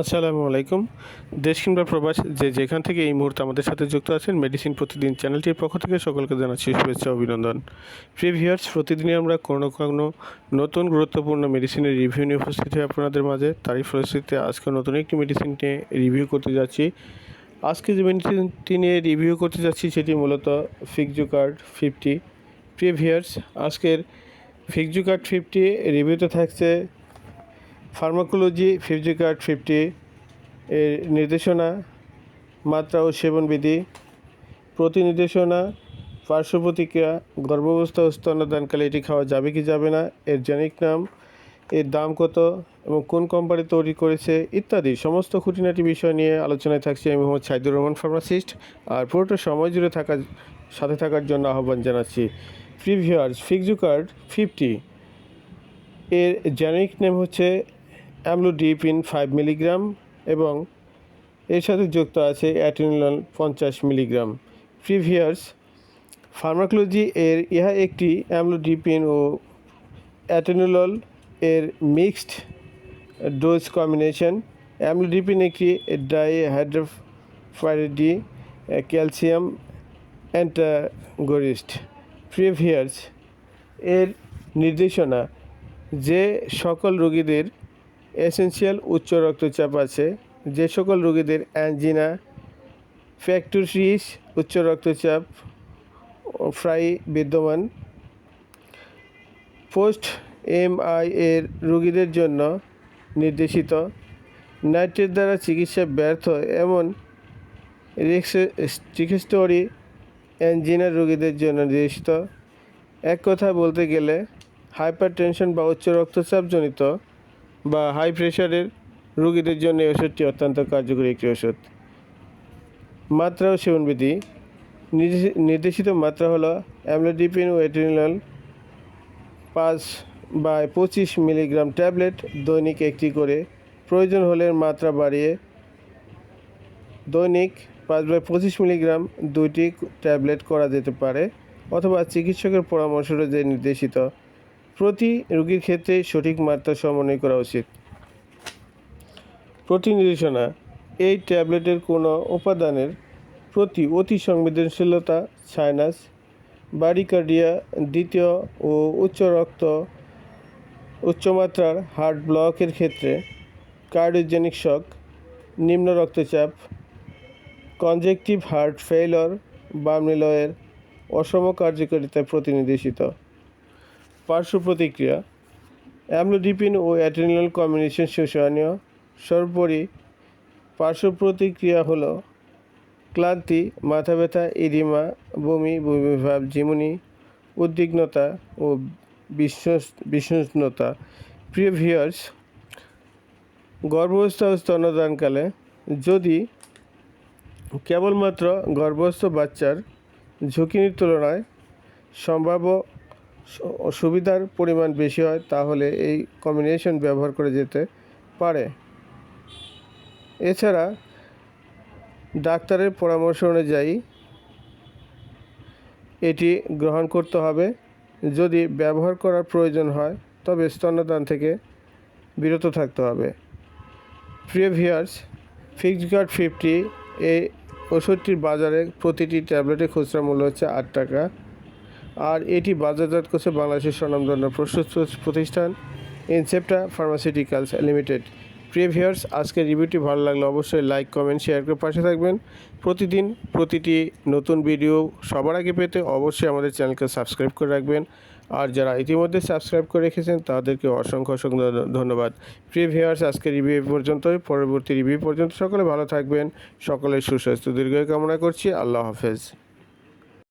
আসসালামু আলাইকুম। দেশ কিংবা প্রবাস যে যেখান থেকে এই মুহূর্তে আমাদের সাথে যুক্ত আছেন মেডিসিন প্রতিদিন চ্যানেলটির পক্ষ থেকে সকলকে জানাচ্ছি শুভেচ্ছা অভিনন্দন। প্রিভিয়ার্স প্রতিদিনই আমরা কোনো কোনো নতুন গুরুত্বপূর্ণ মেডিসিনের রিভিউ নিয়ে উপস্থিত হই আপনাদের মাঝে। তারই ফলশ্রুতিতে আজকে নতুন একটি মেডিসিন নিয়ে রিভিউ করতে যাচ্ছি। আজকে যে মেডিসিনটি নিয়ে রিভিউ করতে যাচ্ছি সেটি মূলত ফিকজুকার্ড ফিফটি প্রিভিয়ার্স আজকের ফিকজুকার্ড ফিফটি রিভিউতে থাকছে ফার্মাকোলজি ফিজিকার্ড ফিফটি এর নির্দেশনা, মাত্রা ও সেবনবিধি প্রতি নির্দেশনা পার্শ্ব প্রতিক্রিয়া গর্ভাবস্থা ও স্তন্যদানকালে এটি খাওয়া যাবে কি যাবে না, এর জেনিক নাম, এর দাম কত এবং কোন কোম্পানি তৈরি করেছে ইত্যাদি। সমস্ত খুঁটিনাটি বিষয় নিয়ে আলোচনায় থাকছি আমি মোহাম্মদ সাইদুর রহমান, ফার্মাসিস্ট। আর পুরোটা সময় জুড়ে থাকার, সাথে থাকার জন্য আহ্বান জানাচ্ছি। প্রিভিয়ার্স, ফিক্সুকার্ড ফিফটি এর জেনেরিক নেম হচ্ছে অ্যামলোডিপিন ফাইভ মিলিগ্রাম এবং এর সাথে যুক্ত আছে অ্যাটিনল পঞ্চাশ মিলিগ্রাম প্রিভিয়ার্স ফার্মাকোলজি এর, ইহা একটি অ্যামলোডিপিন ও অ্যাটেনোলল এর মিক্সড ডোজ কম্বিনেশন অ্যামলোডিপিন একটি ডাইহাইড্রোফাইডি ক্যালসিয়াম অ্যান্টাগরিস্ট প্রিভিয়ার্স এর নির্দেশনা, যে সকল রোগীদের এসেনশিয়াল উচ্চ রক্তচাপ আছে। যে সকল রোগীদের অ্যাঞ্জিনা ফ্যাক্টরিস উচ্চ রক্তচাপ ফ্রাই বিদ্যমান। পোস্ট এমআই এর রোগীদের জন্য নির্দেশিত। নাইট্রেট দ্বারা চিকিৎসা ব্যর্থ এমন চিকিৎসরি অ্যাঞ্জিনার রোগীদের জন্য নির্দেশিত। এক কথা বলতে গেলে হাইপার টেনশন বা উচ্চ রক্তচাপজনিত বা হাই প্রেশারের রোগীদের জন্য এই ওষুধটি অত্যন্ত কার্যকরী একটি ওষুধ। মাত্রা ও সেবনবিধি নির্দেশি- নির্দেশিত মাত্রা হলো অ্যামলোডিপিন ও এটিনিলল পাঁচ বাই পঁচিশ মিলিগ্রাম ট্যাবলেট দৈনিক একটি করে। প্রয়োজন হলে মাত্রা বাড়িয়ে দৈনিক পাঁচ বাই পঁচিশ মিলিগ্রাম দুইটি ট্যাবলেট করা যেতে পারে, অথবা চিকিৎসকের পরামর্শ যে নির্দেশিত। প্রতি রোগীর ক্ষেত্রে সঠিক মাত্রা সমন্বয় করা উচিত। প্রতি নির্দেশনা এই ট্যাবলেটের কোনো উপাদানের প্রতি অতি সংবেদনশীলতা, সাইনাস, বারিকার্ডিয়া, দ্বিতীয় ও উচ্চ রক্ত উচ্চমাত্রার হার্ট ব্লকের ক্ষেত্রে কার্ডিওজেনিক শক, নিম্ন রক্তচাপ, কনজেকটিভ হার্ট ফেইলর, বার্মিলয়ের অসম কার্যকারিতা প্রতিনির্দেশিত। পার্শ্ব প্রতিক্রিয়া অ্যামলোডিপিন ও অ্যাটেনিল কম্বিনেশন শোষণীয় সর্বোপরি পার্শ্ব প্রতিক্রিয়া হলো ক্লান্তি, মাথা ব্যথা ইডিমা বমি, বমিভাব ঝিমুনি উদ্বিগ্নতা ও বিশ্বস বিশ্বস্নতা প্রিয় ভিউয়ার্স, গর্ভাবস্থা ও স্তন্যদানকালে যদি কেবলমাত্র গর্ভস্থ বাচ্চার ঝুঁকির তুলনায় সম্ভাব্য সুবিধার পরিমাণ বেশি হয়, তাহলে এই কম্বিনেশন ব্যবহার করে যেতে পারে। এছাড়া ডাক্তারের পরামর্শ অনুযায়ী এটি গ্রহণ করতে হবে। যদি ব্যবহার করার প্রয়োজন হয়, তবে স্তন্যদান থেকে বিরত থাকতে হবে। প্রিয় ভিয়ার্স ফিক্সড গার্ড ফিফটি এই ওষুধটির বাজারে প্রতিটি ট্যাবলেটের খুচরা মূল্য হচ্ছে আট টাকা। আর এটি বাজারজাত করছে বাংলাদেশের স্বনামধন্য প্রস্তুত প্রতিষ্ঠান ইনসেপ্টা ফার্মাসিউটিক্যালস লিমিটেড। প্রিয় ভিউয়ার্স, আজকের রিভিউটি ভালো লাগলে অবশ্যই লাইক, কমেন্ট, শেয়ার করে পাশে থাকবেন। প্রতিদিন প্রতিটি নতুন ভিডিও সবার আগে পেতে অবশ্যই আমাদের চ্যানেলকে সাবস্ক্রাইব করে রাখবেন। আর যারা ইতিমধ্যে সাবস্ক্রাইব করে রেখেছেন, তাদেরকে অসংখ্য অসংখ্য ধন্যবাদ। প্রিয় ভিউয়ার্স, আজকের রিভিউ এ পর্যন্তই। পরবর্তী রিভিউ পর্যন্ত সকলে ভালো থাকবেন। সকলের সুস্বাস্থ্য দীর্ঘ কামনা করছি। আল্লাহ হাফেজ।